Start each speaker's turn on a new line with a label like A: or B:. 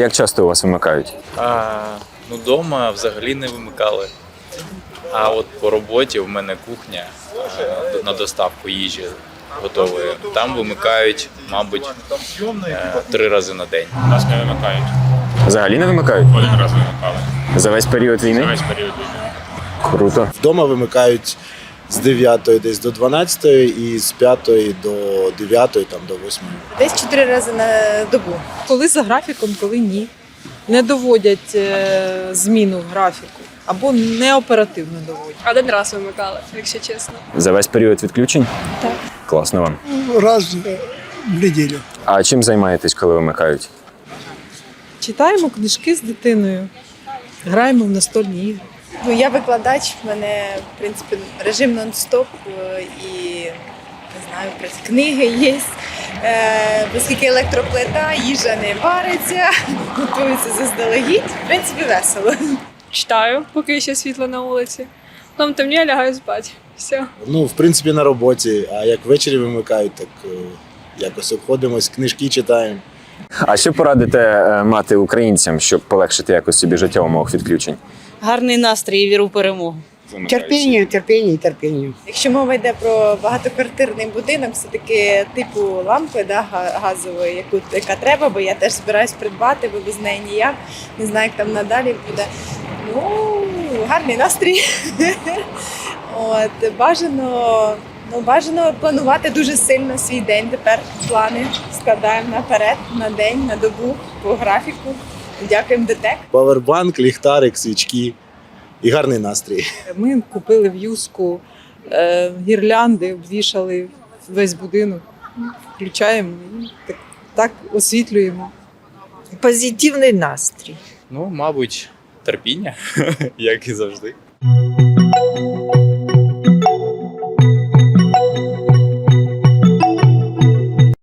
A: Як часто у вас вимикають?
B: А, ну, вдома взагалі не вимикали. А от по роботі в мене кухня а, на доставку їжі готової. Там вимикають, мабуть, е, три рази на день.
C: Нас не вимикають.
A: Взагалі не вимикають?
C: Один раз вимикали.
A: За весь період війни?
C: За Весь період війни.
A: Круто.
D: Вдома вимикають з 9 десь до 12 і з 5 до 9 там до 8.
E: Десь чотири рази на добу.
F: Коли за графіком, коли ні. Не доводять е, зміну графіку або не оперативно доводять.
G: Один раз вимикали, якщо чесно.
A: За весь період відключень?
E: Так.
A: Класно вам.
H: раз в неділю.
A: А чим займаєтесь, коли вимикають?
F: Читаємо книжки з дитиною, граємо в настольні ігри.
E: Ну, я викладач, в мене в принципі режим нон-стоп е, і не знаю, про книги є. Е, оскільки електроплита, їжа не вариться, готується заздалегідь. В принципі, весело.
G: Читаю, поки ще світло на вулиці. Потім темніє, лягаю спати. Все.
D: Ну, в принципі, на роботі. А як ввечері вимикають, так е, якось обходимось, книжки читаємо.
A: А що порадите е, мати українцям, щоб полегшити якось собі життя в умовах відключень?
I: Гарний настрій і віру в перемогу.
H: Терпіння, терпіння і терпіння.
E: Якщо мова йде про багатоквартирний будинок, все таки типу лампи да, газової, яку яка треба, бо я теж збираюсь придбати, бо без неї ніяк. Не знаю, як там надалі буде. Ну, гарний настрій. От, бажано, ну, бажано планувати дуже сильно свій день. Тепер плани складаємо наперед, на день, на добу, по графіку. Дякуємо ДТЕК.
D: Павербанк, ліхтарик, свічки і гарний настрій.
F: Ми купили в юску е, гірлянди, обвішали весь будинок, включаємо і так, так освітлюємо.
I: Позитивний настрій.
B: Ну, мабуть, терпіння, як і завжди.